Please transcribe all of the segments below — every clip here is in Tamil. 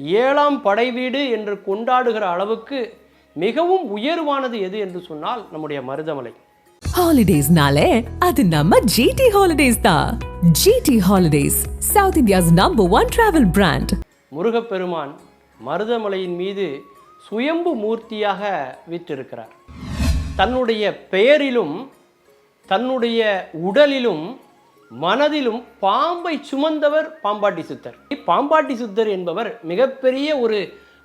ஏழாம் படை வீடு என்று கொண்டாடுகிற அளவுக்கு மிகவும் உயர்வானது எது என்று சொன்னால் நம்முடைய மருதமலை. ஹாலிடேஸ்னாலே அது நம்ம ஜிடி ஹாலிடேஸ் தான் GT holidays south India's number one travel brand Murugaperuman மருதமலையின் மீது சுயம்பு மூர்த்தியாக வீற்றிருக்கிறார் தன்னுடைய பெயரிலும் தன்னுடைய உடலிலும் மனதிலும் பாம்பை சுமந்தவர் பாம்பாட்டி சித்தர். பாம்பாட்டி சித்தர் என்பவர் மிகப்பெரிய ஒரு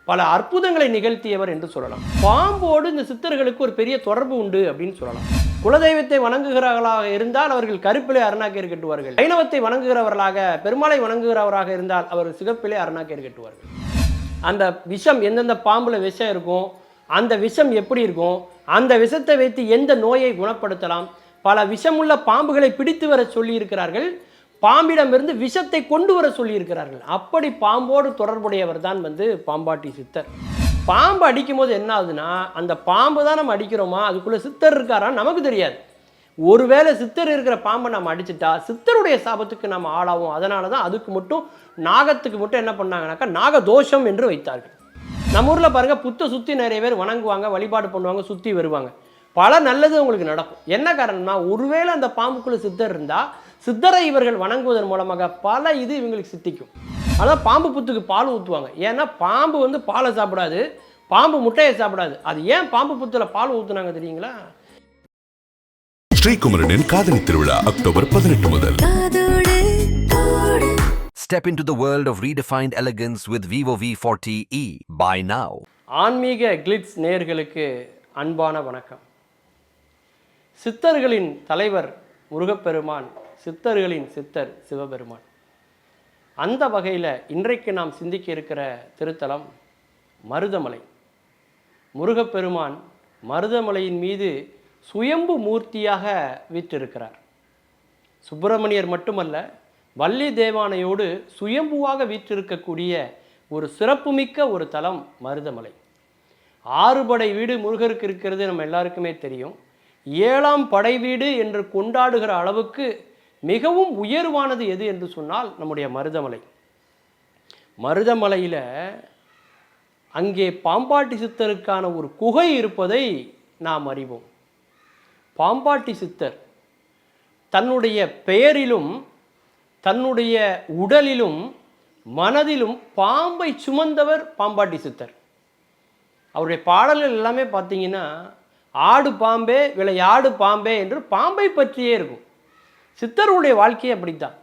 பல அற்புதங்களை நிகழ்த்தியவர் என்று சொல்லலாம். பாம்போடு இந்த சித்தர்களுக்கு ஒரு பெரிய தொடர்பு உண்டு அப்படின்னு சொல்லலாம். குலதெய்வத்தை வணங்குகிறவர்களாக இருந்தால் அவர்கள் கருப்பிலே அருணாக்கேர் கட்டுவார்கள். வைணவத்தை வணங்குகிறவர்களாக பெருமாளை வணங்குகிறவராக இருந்தால் அவர் சிகப்பிலே அருணாக்கேர் கட்டுவார்கள். அந்த விஷம் எந்தெந்த பாம்புல விஷம் இருக்கும் அந்த விஷம் எப்படி இருக்கும் அந்த விஷத்தை வைத்து எந்த நோயை குணப்படுத்தலாம் பல விஷமுள்ள பாம்புகளை பிடித்து வர சொல்லி இருக்கிறார்கள் பாம்பிடமிருந்து விஷத்தை கொண்டு வர சொல்லியிருக்கிறார்கள். அப்படி பாம்போடு தொடர்புடையவர் தான் வந்து பாம்பாட்டி சித்தர். பாம்பு அடிக்கும் போது என்ன ஆகுதுன்னா அந்த பாம்பு தான் நம்ம அடிக்கிறோமா? அதுக்குள்ளே சித்தர் இருக்காரான்னு நமக்கு தெரியாது. ஒருவேளை சித்தர் இருக்கிற பாம்பை நம்ம அடிச்சுட்டா சித்தருடைய சாபத்துக்கு நம்ம ஆளாவோம். அதனால தான் அதுக்கு மட்டும் நாகத்துக்கு மட்டும் என்ன பண்ணாங்கனாக்கா நாகதோஷம் என்று வைத்தார்கள். நம்ம ஊரில் பாருங்க புத்தை சுற்றி நிறைய பேர் வணங்குவாங்க வழிபாடு பண்ணுவாங்க சுற்றி வருவாங்க. பல நல்லது உங்களுக்கு நடக்கும். என்ன காரணம்னா ஒருவேளை அந்த பாம்புக்குள்ள சித்தர் இருந்தால் சித்தரை இவர்கள் வணங்குவதன் மூலமாக பல இது இவங்களுக்கு சித்திக்கும். அதான் பாம்பு புத்துக்கு பால் ஊற்றுவாங்க ஏன்னா பாம்பு வந்து பாலை சாப்பிடாது. பாம்பு முட்டையை சாப்பிடாது. அது ஏன் பாம்பு புத்தில் பால் ஊற்றுனாங்க தெரியுங்களா? ஸ்ரீகுமரனின் காதலி திருவிழா அக்டோபர் பதினெட்டு முதல். Step into the world of redefined elegance with Vivo V40e. Buy now. ஆன்மீக கிளிட்ஸ் நேயர்களுக்கு அன்பான வணக்கம். சித்தர்களின் தலைவர் முருகப்பெருமான் சித்தர்களின் சித்தர் சிவபெருமான். அந்த வகையில் இன்றைக்கு நாம் சிந்திக்க இருக்கிற திருத்தலம் மருதமலை. முருகப்பெருமான் மருதமலையின் மீது சுயம்பு மூர்த்தியாக வீற்றிருக்கிறார். சுப்பிரமணியர் மட்டுமல்ல வள்ளி தேவானையோடு சுயம்புவாக வீற்றிருக்கக்கூடிய ஒரு சிறப்புமிக்க ஒரு தலம் மருதமலை. ஆறுபடை வீடு முருகருக்கு இருக்கிறது நம்ம எல்லாருக்குமே தெரியும். ஏழாம் படை வீடு என்று கொண்டாடுகிற அளவுக்கு மிகவும் உயர்வானது எது என்று சொன்னால் நம்முடைய மருதமலை. மருதமலையில் அங்கே பாம்பாட்டி சித்தருக்கான ஒரு குகை இருப்பதை நாம் அறிவோம். பாம்பாட்டி சித்தர் தன்னுடைய பெயரிலும் தன்னுடைய உடலிலும் மனதிலும் பாம்பை சுமந்தவர் பாம்பாட்டி சித்தர். அவருடைய பாடல்கள் எல்லாமே பார்த்தீங்கன்னா ஆடு பாம்பே விளையாடு பாம்பே என்று பாம்பை பற்றியே இருக்கும். சித்தர்களுடைய வாழ்க்கை அப்படித்தான்.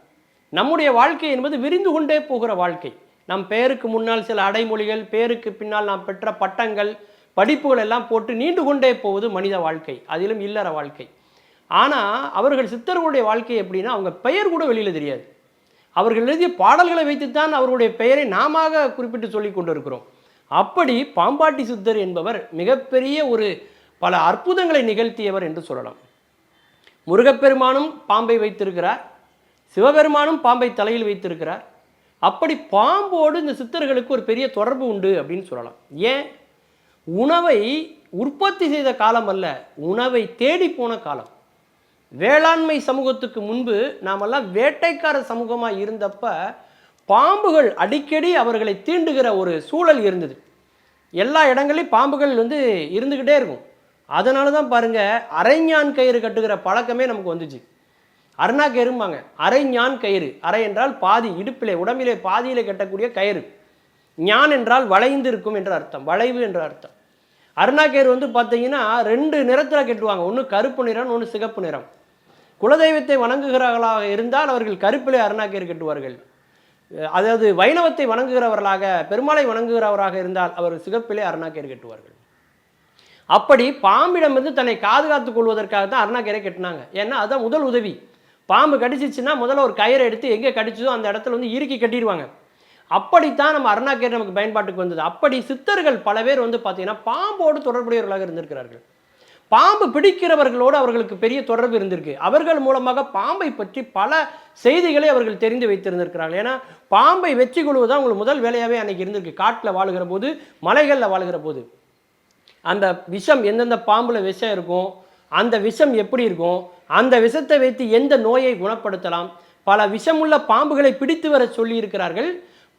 நம்முடைய வாழ்க்கை என்பது விரிந்து கொண்டே போகிற வாழ்க்கை. நம் பெயருக்கு முன்னால் சில அடைமொழிகள் பேருக்கு பின்னால் நாம் பெற்ற பட்டங்கள் படிப்புகள் எல்லாம் போட்டு நீண்டு கொண்டே போவது மனித வாழ்க்கை. அதிலும் இல்லற வாழ்க்கை. ஆனால் அவர்கள் சித்தர்களுடைய வாழ்க்கை எப்படின்னா அவங்க பெயர் கூட வெளியில் தெரியாது. அவர்கள் எழுதிய பாடல்களை வைத்துத்தான் அவருடைய பெயரை நாம குறிப்பிட்டு சொல்லி கொண்டிருக்கிறோம். அப்படி பாம்பாட்டி சித்தர் என்பவர் மிகப்பெரிய ஒரு பல அற்புதங்களை நிகழ்த்தியவர் என்று சொல்லலாம். முருகப்பெருமானும் பாம்பை வைத்திருக்கிறார். சிவபெருமானும் பாம்பை தலையில் வைத்திருக்கிறார். அப்படி பாம்போடு இந்த சித்தர்களுக்கு ஒரு பெரிய தொடர்பு உண்டு அப்படின்னு சொல்லலாம். ஏன்? உணவை உற்பத்தி செய்த காலம் அல்ல உணவை தேடி போன காலம். வேளாண்மை சமூகத்துக்கு முன்பு நாமெல்லாம் வேட்டைக்கார சமூகமாக இருந்தப்ப பாம்புகள் அடிக்கடி அவர்களை தீண்டுகிற ஒரு சூழல் இருந்தது. எல்லா இடங்களையும் பாம்புகள் வந்து இருந்துக்கிட்டே இருக்கும். அதனால தான் பாருங்கள் அரைஞான் கயிறு கட்டுகிற பழக்கமே நமக்கு வந்துச்சு. அருணா கயிறும்பாங்க அரைஞான் கயிறு. அரை என்றால் பாதி இடுப்பிலே உடம்பிலே பாதியிலே கட்டக்கூடிய கயிறு. ஞான் என்றால் வளைந்து இருக்கும் என்ற அர்த்தம் வளைவு என்ற அர்த்தம். அருணா கயிறு வந்து பார்த்தீங்கன்னா ரெண்டு நிறத்தில் கட்டுவாங்க. ஒன்று கருப்பு நிறம் ஒன்று சிகப்பு நிறம். குலதெய்வத்தை வணங்குகிறவர்களாக இருந்தால் அவர்கள் கருப்பிலே அருணா கயிறு கட்டுவார்கள். அதாவது வைணவத்தை வணங்குகிறவர்களாக பெருமாளை வணங்குகிறவராக இருந்தால் அவர் சிகப்பிலே அருணா கயிறு கட்டுவார்கள். அப்படி பாம்பிடமிருந்து தன்னை பாதுகாத்துக் கொள்வதற்காக தான் அருணாக்கரை கட்டினாங்க. ஏன்னா அதுதான் முதல் உதவி. பாம்பு கடிச்சிச்சுன்னா முதல்ல ஒரு கயிறை எடுத்து எங்கே கடிச்சதோ அந்த இடத்துல வந்து இறுக்கி கட்டிடுவாங்க. அப்படித்தான் நம்ம அருணாக்கரை நமக்கு பயன்பாட்டுக்கு வந்தது. அப்படி சித்தர்கள் பல பேர் வந்து பார்த்தீங்கன்னா பாம்போடு தொடர்புடையவர்களாக இருந்திருக்கிறார்கள். பாம்பு பிடிக்கிறவர்களோடு அவர்களுக்கு பெரிய தொடர்பு இருந்திருக்கு. அவர்கள் மூலமாக பாம்பை பற்றி பல செய்திகளை அவர்கள் தெரிந்து வைத்திருந்திருக்கிறார்கள். ஏன்னா பாம்பை வெற்றி கொள்வது தான் உங்களுக்கு முதல் வேலையாகவே அன்னைக்கு இருந்திருக்கு. காட்டில் வாழுகிற போது மலைகளில் வாழுகிற போது. அந்த விஷம் எந்தெந்த பாம்பில் விஷம் இருக்கும் அந்த விஷம் எப்படி இருக்கும் அந்த விஷத்தை வைத்து எந்த நோயை குணப்படுத்தலாம் பல விஷமுள்ள பாம்புகளை பிடித்து வர சொல்லியிருக்கிறார்கள்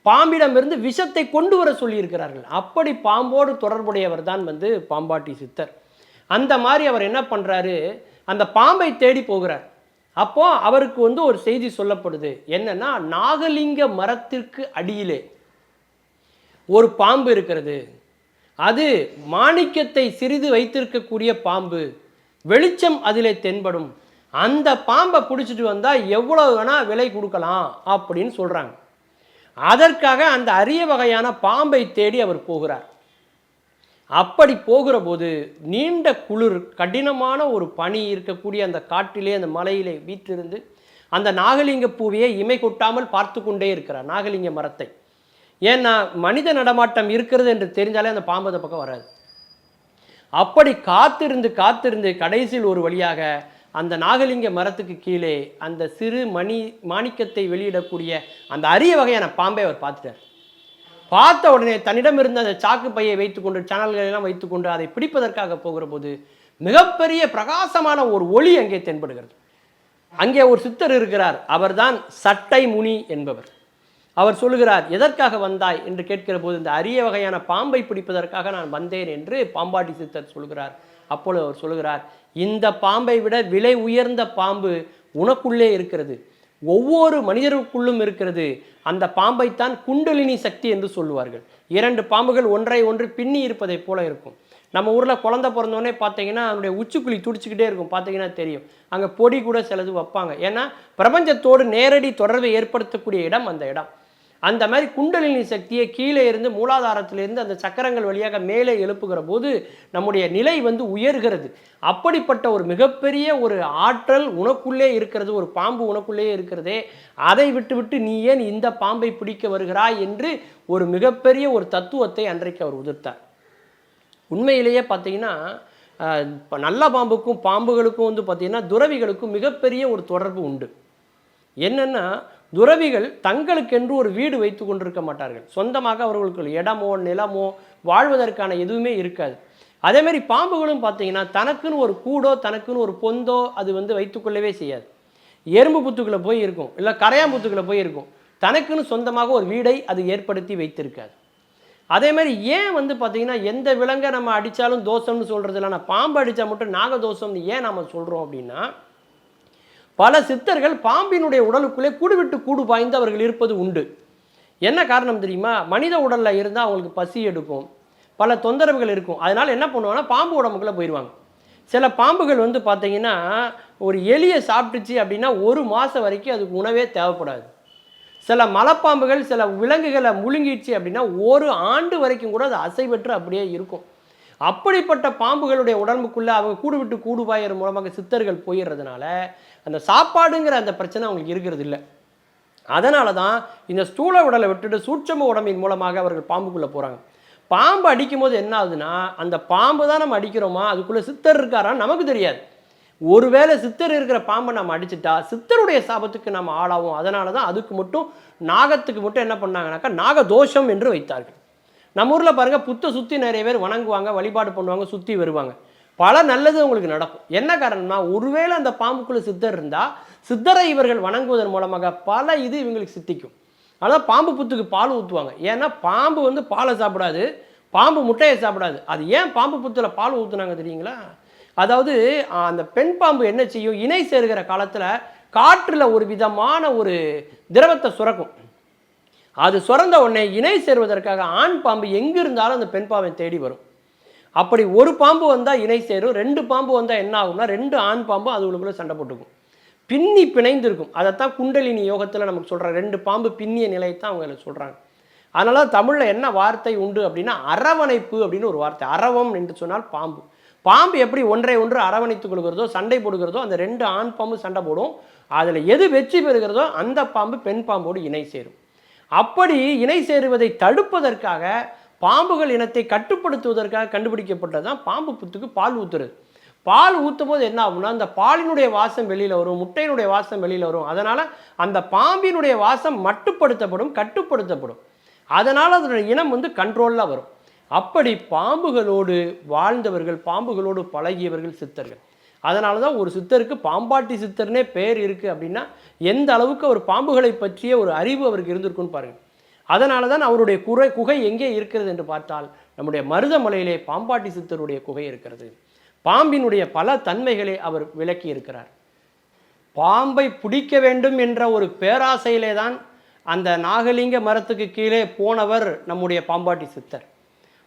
பாம்பிடமிருந்து விஷத்தை கொண்டு வர சொல்லியிருக்கிறார்கள். அப்படி பாம்போடு தொடர்புடையவர் தான் வந்து பாம்பாட்டி சித்தர். அந்த மாதிரி அவர் என்ன பண்ணுறாரு அந்த பாம்பை தேடி போகிறார். அப்போ அவருக்கு வந்து ஒரு செய்தி சொல்லப்படுது. என்னன்னா நாகலிங்க மரத்திற்கு அடியிலே ஒரு பாம்பு இருக்கிறது. அது மாணிக்கத்தை சிறிது வைத்திருக்கக்கூடிய பாம்பு. வெளிச்சம் அதிலே தென்படும். அந்த பாம்பை பிடிச்சிட்டு வந்தால் எவ்வளோ வேணால் விலை கொடுக்கலாம் அப்படின்னு சொல்கிறாங்க அதற்காக அந்த அரிய வகையான பாம்பை தேடி அவர் போகிறார். அப்படி போகிற போது நீண்ட குளிர் கடினமான ஒரு பனி இருக்கக்கூடிய அந்த காட்டிலே அந்த மலையிலே வீற்றிருந்து அந்த நாகலிங்க பூவியை இமை கொட்டாமல் பார்த்து கொண்டே இருக்கிறார். நாகலிங்க மரத்தை. ஏன்னா மனித நடமாட்டம் இருக்கிறது என்று தெரிஞ்சாலே அந்த பாம்பு அந்த பக்கம் வராது. அப்படி காத்திருந்து காத்திருந்து கடைசியில் ஒரு வழியாக அந்த நாகலிங்க மரத்துக்கு கீழே அந்த சிறு மணி மாணிக்கத்தை வெளியிடக்கூடிய அந்த அரிய வகையான பாம்பை அவர் பார்த்துட்டார். பார்த்த உடனே தன்னிடம் இருந்த அந்த சாக்கு பையை வைத்துக்கொண்டு சேனல்களெல்லாம் வைத்துக்கொண்டு அதை பிடிப்பதற்காக போகிற போது மிகப்பெரிய பிரகாசமான ஒரு ஒளி அங்கே தென்படுகிறது. அங்கே ஒரு சித்தர் இருக்கிறார். அவர்தான் சட்டை முனி என்பவர். அவர் சொல்லுகிறார் எதற்காக வந்தாய்? என்று கேட்கிற போது இந்த அரிய வகையான பாம்பை பிடிப்பதற்காக நான் வந்தேன் என்று பாம்பாட்டி சித்தர் சொல்கிறார் அப்பொழுது அவர் சொல்லுகிறார் இந்த பாம்பை விட விலை உயர்ந்த பாம்பு உனக்குள்ளே இருக்கிறது. ஒவ்வொரு மனிதருக்குள்ளும் இருக்கிறது. அந்த பாம்பைத்தான் குண்டலினி சக்தி என்று சொல்லுவார்கள். இரண்டு பாம்புகள் ஒன்றை ஒன்று பின்னி இருப்பதைப் போல இருக்கும். நம்ம ஊரில் குழந்த பிறந்தோடனே பார்த்தீங்கன்னா அதனுடைய உச்சிக்குழி துடிச்சுக்கிட்டே இருக்கும். பார்த்தீங்கன்னா தெரியும். அங்கே பொடி கூட சிலது வைப்பாங்க. ஏன்னா பிரபஞ்சத்தோடு நேரடி தொடர்பை ஏற்படுத்தக்கூடிய இடம் அந்த இடம். அந்த மாதிரி குண்டலினி சக்தியை கீழே இருந்து மூலாதாரத்திலிருந்து அந்த சக்கரங்கள் வழியாக மேலே எழுப்புகிற போது நம்முடைய நிலை வந்து உயர்கிறது. அப்படிப்பட்ட ஒரு மிகப்பெரிய ஒரு ஆற்றல் உனக்குள்ளே இருக்கிறது ஒரு பாம்பு உனக்குள்ளே இருக்கிறதே அதை விட்டுவிட்டு நீ ஏன் இந்த பாம்பை பிடிக்க வருகிறாய் என்று ஒரு மிகப்பெரிய ஒரு தத்துவத்தை அன்றைக்கு அவர் உதிர்த்தார். உண்மையிலேயே பார்த்தீங்கன்னா இப்போ நல்ல பாம்புக்கும் பாம்புகளுக்கும் வந்து பார்த்தீங்கன்னா துறவிகளுக்கும் மிகப்பெரிய ஒரு தொடர்பு உண்டு. என்னென்னா துறவிகள் தங்களுக்கென்று ஒரு வீடு வைத்து கொண்டிருக்க மாட்டார்கள். சொந்தமாக அவர்களுக்கு இடமோ நிலமோ வாழ்வதற்கான எதுவுமே இருக்காது. அதேமாரி பாம்புகளும் பார்த்தீங்கன்னா தனக்குன்னு ஒரு கூடோ தனக்குன்னு ஒரு பொந்தோ அது வந்து வைத்துக்கொள்ளவே செய்யாது. எறும்பு புத்துக்களை போய் இருக்கும். இல்லை கரையாம்புத்துக்களை போய் இருக்கும். தனக்குன்னு சொந்தமாக ஒரு வீடை அது ஏற்படுத்தி வைத்திருக்காது. அதே மாதிரி ஏன் வந்து பார்த்தீங்கன்னா எந்த விலங்கை நம்ம அடித்தாலும் தோஷம்னு சொல்கிறது இல்லை ஆனால் பாம்பு அடித்தா மட்டும் நாகதோஷம்னு ஏன் நம்ம சொல்கிறோம் அப்படின்னா பல சித்தர்கள் பாம்பினுடைய உடலுக்குள்ளே கூடு விட்டு கூடு பாய்ந்து அவர்கள் இருப்பது உண்டு. என்ன காரணம் தெரியுமா? மனித உடலில் இருந்தால் அவங்களுக்கு பசி எடுக்கும். பல தொந்தரவுகள் இருக்கும். அதனால் என்ன பண்ணுவாங்கன்னா பாம்பு உடம்புக்குள்ளே போயிடுவாங்க. சில பாம்புகள் வந்து பார்த்தீங்கன்னா ஒரு எலியை சாப்பிட்டுச்சு அப்படின்னா ஒரு மாதம் வரைக்கும் அதுக்கு உணவே தேவைப்படாது. சில மலைப்பாம்புகள் சில விலங்குகளை முழுங்கிடுச்சு அப்படின்னா ஒரு ஆண்டு வரைக்கும் கூட அது அசைவற்று அப்படியே இருக்கும். அப்படிப்பட்ட பாம்புகளுடைய உடம்புக்குள்ளே அவங்க கூடு விட்டு கூடு மூலமாக சித்தர்கள் போயிடுறதுனால அந்த சாப்பாடுங்கிற அந்த பிரச்சனை அவங்களுக்கு இருக்கிறது இல்லை அதனால தான் இந்த ஸ்தூல உடலை விட்டுட்டு சூட்சம உடம்பின் மூலமாக அவர்கள் பாம்புக்குள்ளே போகிறாங்க பாம்பு அடிக்கும் போது என்ன ஆகுதுன்னா அந்த பாம்பு தான் நம்ம அடிக்கிறோமா? அதுக்குள்ளே சித்தர் இருக்காரான்னு நமக்கு தெரியாது. ஒருவேளை சித்தர் இருக்கிற பாம்பை நம்ம அடிச்சிட்டா சித்தருடைய சாபத்துக்கு நம்ம ஆளாவோம். அதனால தான் அதுக்கு மட்டும் நாகத்துக்கு மட்டும் என்ன பண்ணாங்கனாக்கா நாகதோஷம் என்று வைத்தார்கள். நம்ம ஊரில் பாருங்கள் புத்தை சுற்றி நிறைய பேர் வணங்குவாங்க வழிபாடு பண்ணுவாங்க சுற்றி வருவாங்க. பல நல்லது உங்களுக்கு நடக்கும். என்ன காரணம்னா ஒருவேளை அந்த பாம்புக்குள்ள சித்தர் இருந்தால் சித்தரை இவர்கள் வணங்குவதன் மூலமாக பல இது இவங்களுக்கு சித்திக்கும். ஆனால் பாம்பு புத்துக்கு பால் ஊற்றுவாங்க ஏன்னா பாம்பு வந்து பாலை சாப்பிடாது பாம்பு முட்டையை சாப்பிடாது. அது ஏன் பாம்பு புத்தில் பால் ஊற்றுனாங்க தெரியுங்களா? அதாவது அந்த பெண் பாம்பு என்ன செய்யும்? இணை சேருகிற காலத்தில் காற்றில் ஒரு விதமான ஒரு திரவத்தை சுரக்கும். அது சுரந்த உடனே இணை சேருவதற்காக ஆண் பாம்பு எங்கே இருந்தாலும் அந்த பெண் பாம்பை தேடி வரும். அப்படி ஒரு பாம்பு வந்தால் இணை சேரும் ரெண்டு பாம்பு வந்தால் என்ன ஆகும்னா ரெண்டு ஆண் பாம்பும் அதுகளுக்குள்ளே சண்டை போட்டுக்கும். பின்னி பிணைந்து இருக்கும் அதைத்தான் குண்டலினி யோகத்தில் நமக்கு சொல்கிறாங்க ரெண்டு பாம்பு பின்னிய நிலையை தான் அவங்க சொல்கிறாங்க அதனால தமிழில் என்ன வார்த்தை உண்டு அப்படின்னா அரவணைப்பு அப்படின்னு ஒரு வார்த்தை. அரவம் என்று சொன்னால் பாம்பு. பாம்பு எப்படி ஒன்றை ஒன்று அரவணைத்துக் கொள்கிறதோ சண்டை போடுகிறதோ அந்த ரெண்டு ஆண் பாம்பு சண்டை போடும். அதில் எது வெற்றி பெறுகிறதோ அந்த பாம்பு பெண் பாம்போடு இணை சேரும். அப்படி இணை சேருவதை தடுப்பதற்காக பாம்புகள் இனத்தை கட்டுப்படுத்துவதற்காக கண்டுபிடிக்கப்பட்டது தான் பாம்பு புத்துக்கு பால் ஊற்றுறது பால் ஊற்றும் போது என்ன ஆகும்னா அந்த பாலினுடைய வாசம் வெளியில் வரும் முட்டையினுடைய வாசம் வெளியில் வரும். அதனால் அந்த பாம்பினுடைய வாசம் மட்டுப்படுத்தப்படும் கட்டுப்படுத்தப்படும். அதனால் அதனுடைய இனம் வந்து கண்ட்ரோலில் வரும். அப்படி பாம்புகளோடு வாழ்ந்தவர்கள் பாம்புகளோடு பழகியவர்கள் சித்தர்கள். அதனால தான் ஒரு சித்தருக்கு பாம்பாட்டி சித்தர்னே பேர் இருக்குது அப்படின்னா எந்த அளவுக்கு ஒரு பாம்புகளை பற்றிய ஒரு அறிவு அவருக்கு இருந்திருக்குன்னு பாருங்கள் அதனால தான் அவருடைய குறை குகை எங்கே இருக்கிறது என்று பார்த்தால் நம்முடைய மருதமலையிலே பாம்பாட்டி சித்தருடைய குகை இருக்கிறது. பாம்பினுடைய பல தன்மைகளை அவர் விளக்கி இருக்கிறார். பாம்பை பிடிக்க வேண்டும் என்ற ஒரு பேராசையிலே தான் அந்த நாகலிங்க மரத்துக்கு கீழே போனவர் நம்முடைய பாம்பாட்டி சித்தர்.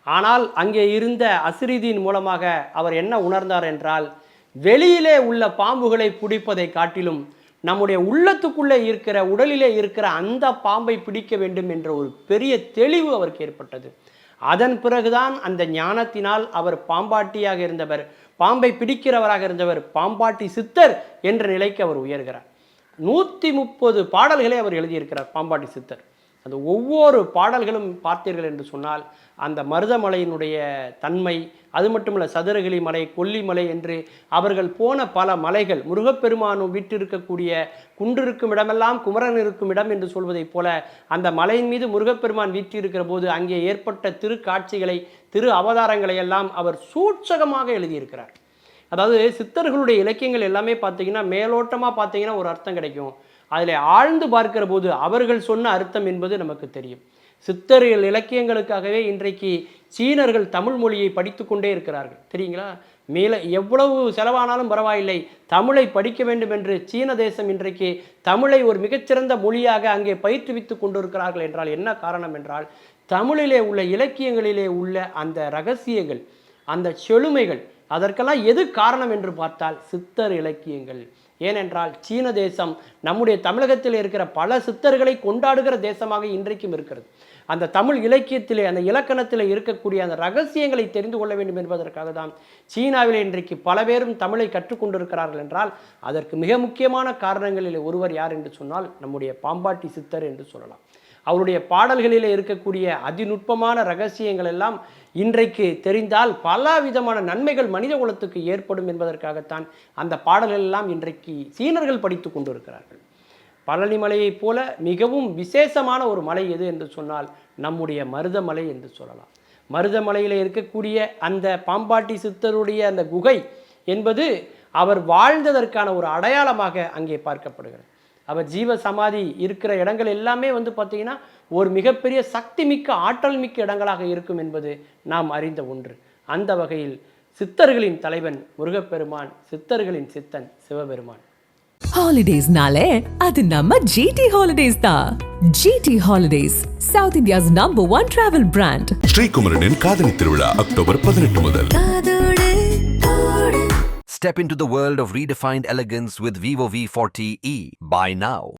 ஆனால் அங்கே இருந்த அசிரீதியின் மூலமாக அவர் என்ன உணர்ந்தார் என்றால் வெளியிலே உள்ள பாம்புகளை பிடிப்பதை காட்டிலும் நம்முடைய உள்ளத்துக்குள்ளே இருக்கிற உடலிலே இருக்கிற அந்த பாம்பை பிடிக்க வேண்டும் என்ற ஒரு பெரிய தெளிவு அவருக்கு ஏற்பட்டது. அதன் பிறகுதான் அந்த ஞானத்தினால் அவர் பாம்பாட்டியாக இருந்தவர் பாம்பை பிடிக்கிறவராக இருந்தவர் பாம்பாட்டி சித்தர் என்ற நிலைக்கு அவர் உயர்கிறார். நூற்றி முப்பது பாடல்களை அவர் எழுதியிருக்கிறார் பாம்பாட்டி சித்தர். அந்த ஒவ்வொரு பாடல்களும் பார்த்தீர்கள் என்று சொன்னால் அந்த மருதமலையினுடைய தன்மை அது மட்டுமல்ல சதுரகிரி மலை கொல்லிமலை என்று அவர்கள் போன பல மலைகள் முருகப்பெருமானும் விட்டிருக்கக்கூடிய குன்று இருக்கும் இடமெல்லாம் குமரன் இருக்கும் இடம் என்று சொல்வதைப் போல அந்த மலையின் மீது முருகப்பெருமான் வீற்றிருக்கிற போது அங்கே ஏற்பட்ட திருக்காட்சிகளை திரு அவதாரங்களை எல்லாம் அவர் சூட்சகமாக எழுதியிருக்கிறார். அதாவது சித்தர்களுடைய இலக்கியங்கள் எல்லாமே பார்த்தீங்கன்னா மேலோட்டமாக பார்த்தீங்கன்னா ஒரு அர்த்தம் கிடைக்கும். அதில் ஆழ்ந்து பார்க்கிற போது அவர்கள் சொன்ன அர்த்தம் என்பது நமக்கு தெரியும். சித்தர்கள் இலக்கியங்களுக்காகவே இன்றைக்கு சீனர்கள் தமிழ் மொழியை படித்து கொண்டே இருக்கிறார்கள். தெரியுங்களா? மேல எவ்வளவு செலவானாலும் பரவாயில்லை. தமிழை படிக்க வேண்டும் என்று சீன தேசம் இன்றைக்கு தமிழை ஒரு மிகச்சிறந்த மொழியாக அங்கே பயிற்றுவித்து கொண்டிருக்கிறார்கள் என்றால் என்ன காரணம் என்றால் தமிழிலே உள்ள இலக்கியங்களிலே உள்ள அந்த ரகசியங்கள் அந்த செழுமைகள் அதற்கெல்லாம் எது காரணம் என்று பார்த்தால் சித்தர் இலக்கியங்கள். ஏனென்றால் சீன தேசம் நம்முடைய தமிழகத்தில் இருக்கிற பல சித்தர்களை கொண்டாடுகிற தேசமாக இன்றைக்கும் இருக்கிறது. அந்த தமிழ் இலக்கியத்திலே அந்த இலக்கணத்தில் இருக்கக்கூடிய அந்த ரகசியங்களை தெரிந்து கொள்ள வேண்டும் என்பதற்காக தான் சீனாவில் இன்றைக்கு பல பேரும் தமிழை கற்றுக்கொண்டிருக்கிறார்கள் என்றால் அதற்கு மிக முக்கியமான காரணங்களில் ஒருவர் யார் என்று சொன்னால் நம்முடைய பாம்பாட்டி சித்தர் என்று சொல்லலாம். அவருடைய பாடல்களில் இருக்கக்கூடிய அதிநுட்பமான ரகசியங்கள் எல்லாம் இன்றைக்கு தெரிந்தால் பல விதமான நன்மைகள் மனித குலத்துக்கு ஏற்படும் என்பதற்காகத்தான் அந்த பாடல்கள் எல்லாம் இன்றைக்கு சீனர்கள் படித்து கொண்டிருக்கிறார்கள். பழனிமலையைப் போல மிகவும் விசேஷமான ஒரு மலை எது என்று சொன்னால் நம்முடைய மருதமலை என்று சொல்லலாம். மருதமலையில் இருக்கக்கூடிய அந்த பாம்பாட்டி சித்தருடைய அந்த குகை என்பது அவர் வாழ்ந்ததற்கான ஒரு அடையாளமாக அங்கே பார்க்கப்படுகிறது. அவர் ஜீவ சமாதி இருக்கிற இடங்கள் எல்லாமே வந்து பார்த்தீங்கன்னா ஒரு மிகப்பெரிய சக்தி மிக்க ஆற்றல் மிக்க இடங்களாக இருக்கும் என்பது நாம் அறிந்த ஒன்று. அந்த வகையில் சித்தர்களின் தலைவன் முருகப்பெருமான் சித்தர்களின் சித்தன் சிவபெருமான். ஹாலிடேஸ்னாலே அது நம்ம ஜிடி ஹாலிடேஸ் தான். GT holidays south India's number one travel brand ஸ்ரீகுமரனின் காதலி திருவிழா அக்டோபர் பதினெட்டு முதல். Step into the world of redefined elegance with Vivo V40e. Buy now.